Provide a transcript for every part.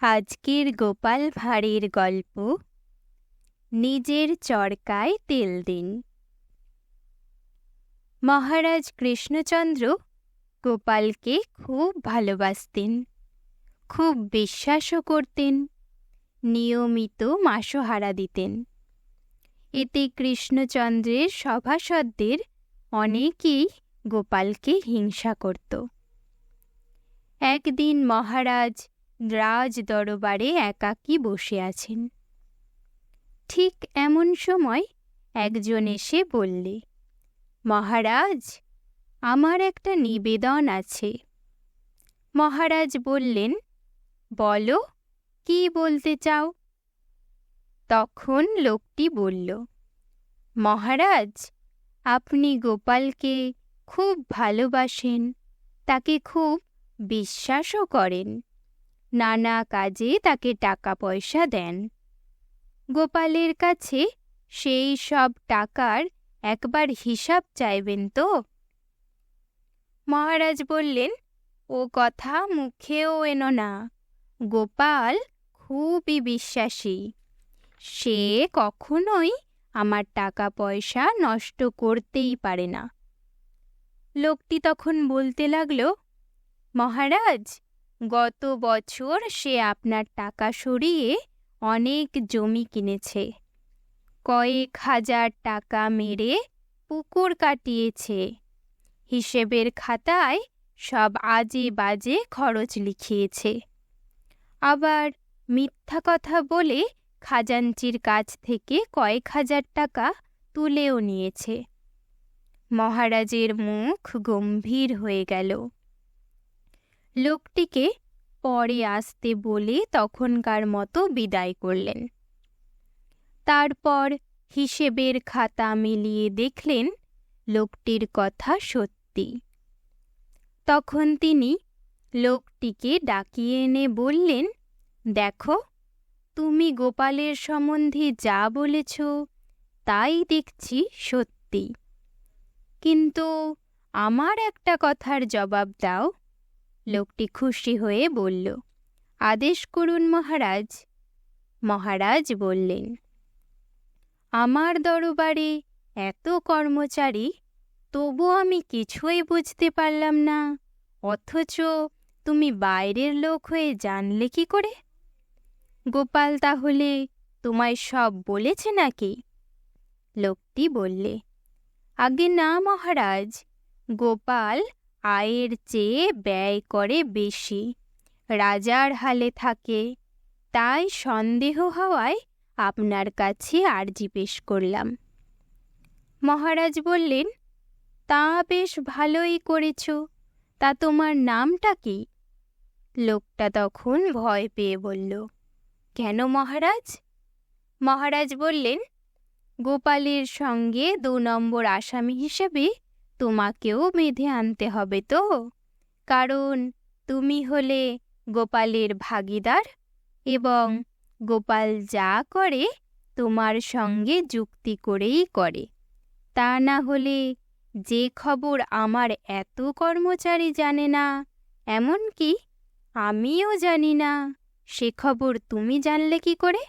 আজকের গোপাল ভাঁড়ের গল্প। নিজের চরকায় তেল দিন। মহারাজ কৃষ্ণচন্দ্র গোপালকে খুব ভালোবাসতেন, খুব বিশ্বাসও করতেন, নিয়মিত মাসোহারা দিতেন। এতে কৃষ্ণচন্দ্রের সভাসদদের অনেকেই গোপালকে হিংসা করত। একদিন মহারাজ রাজ দরবারে একাকী বসে আছেন। ঠিক এমন সময় একজন এসে বললে, মহারাজ, আমার একটা নিবেদন আছে। মহারাজ বললেন, বলো, কি বলতে চাও? তখন লোকটি বলল, মহারাজ, আপনি গোপালকে খুব ভালোবাসেন, তাকে খুব বিশ্বাসও করেন। নানা কাজে তাকে টাকা পয়সা দেন। গোপালের কাছে সেই সব টাকার একবার হিসাব চাইবেন তো? মহারাজ বললেন, ও কথা মুখেও এনো না। গোপাল খুবই বিশ্বাসী। সে কখনোই আমার টাকা পয়সা নষ্ট করতেই পারে না। লোকটি তখন বলতে লাগল, মহারাজ গত বছর সে আপনার টাকা সরিয়ে অনেক জমি কিনেছে। কয়েক হাজার টাকা মেরে পুকুর কাটিয়েছে। হিসেবের খাতায় সব আজে বাজে খরচ লিখিয়েছে। আবার মিথ্যা কথা বলে খাজাঞ্চির কাছ থেকে কয়েক হাজার টাকা তুলেও নিয়েছে। মহারাজের মুখ গম্ভীর হয়ে গেল। লোকটিকে পরে আসতে বলে তখনকার মতো বিদায় করলেন। তারপর হিসেবের খাতা মিলিয়ে দেখলেন লোকটির কথা সত্যি। তখন তিনি লোকটিকে ডাকিয়ে এনে বললেন, দেখো, তুমি গোপালের সম্বন্ধে যা বলেছ, তাই দেখছি সত্যি। কিন্তু আমার একটা কথার জবাব দাও লোকটি খুশি হয়ে বলল, আদেশ করুন মহারাজ। মহারাজ বললেন, আমার দরবারে এত কর্মচারী, তবু আমি কিছুই বুঝতে পারলাম না। অথচ তুমি বাইরের লোক হয়ে জানলে কি করে? গোপাল তাহলে তোমায় সব বলেছে নাকি? লোকটি বললে, আগে না মহারাজ, গোপাল আয়ের চেয়ে ব্যয় করে বেশি। রাজার হালে থাকে। তাই সন্দেহ হওয়ায় আপনার কাছে আর্জি পেশ করলাম। মহারাজ বললেন, তা বেশ ভালোই করেছ। তা তোমার নামটা কি? লোকটা তখন ভয় পেয়ে বলল, কেন মহারাজ? মহারাজ বললেন, গোপালের সঙ্গে দু নম্বর আসামি হিসেবে তোমাকেও বেঁধে আনতে হবে তো? কারণ তুমি হলে গোপালের ভাগিদার এবং গোপাল যা করে তোমার সঙ্গে যুক্তি করেই করে। তা না হলে যে খবর আমার এত কর্মচারী জানে না এমনকি আমিও জানি না সে খবর তুমি জানলে কি করে?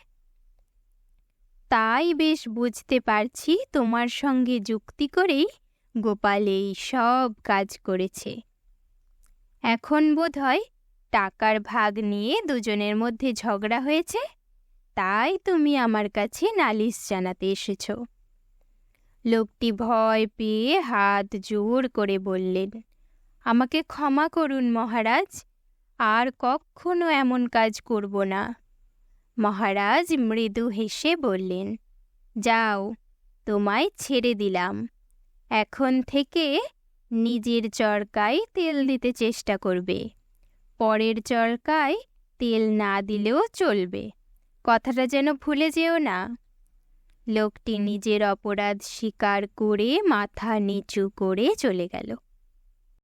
তাই বেশ বুঝতে পারছি তোমার সঙ্গে যুক্তি করেই গোপাল এই সব কাজ করেছে। এখন বোধ হয় টাকার ভাগ নিয়ে দুজনের মধ্যে ঝগড়া হয়েছে, তাই তুমি আমার কাছে নালিশ জানাতে এসেছ। লোকটি ভয় পেয়ে হাত জোর করে বললেন, আমাকে ক্ষমা করুন মহারাজ, আর কখনো এমন কাজ করব না। মহারাজ মৃদু হেসে বললেন, যাও, তোমায় ছেড়ে দিলাম। এখন থেকে নিজের চরকায় তেল দিতে চেষ্টা করবে। পরের চরকায় তেল না দিলেও চলবে। কথাটা যেন ভুলে যেও না। লোকটি নিজের অপরাধ স্বীকার করে মাথা নিচু করে চলে গেল।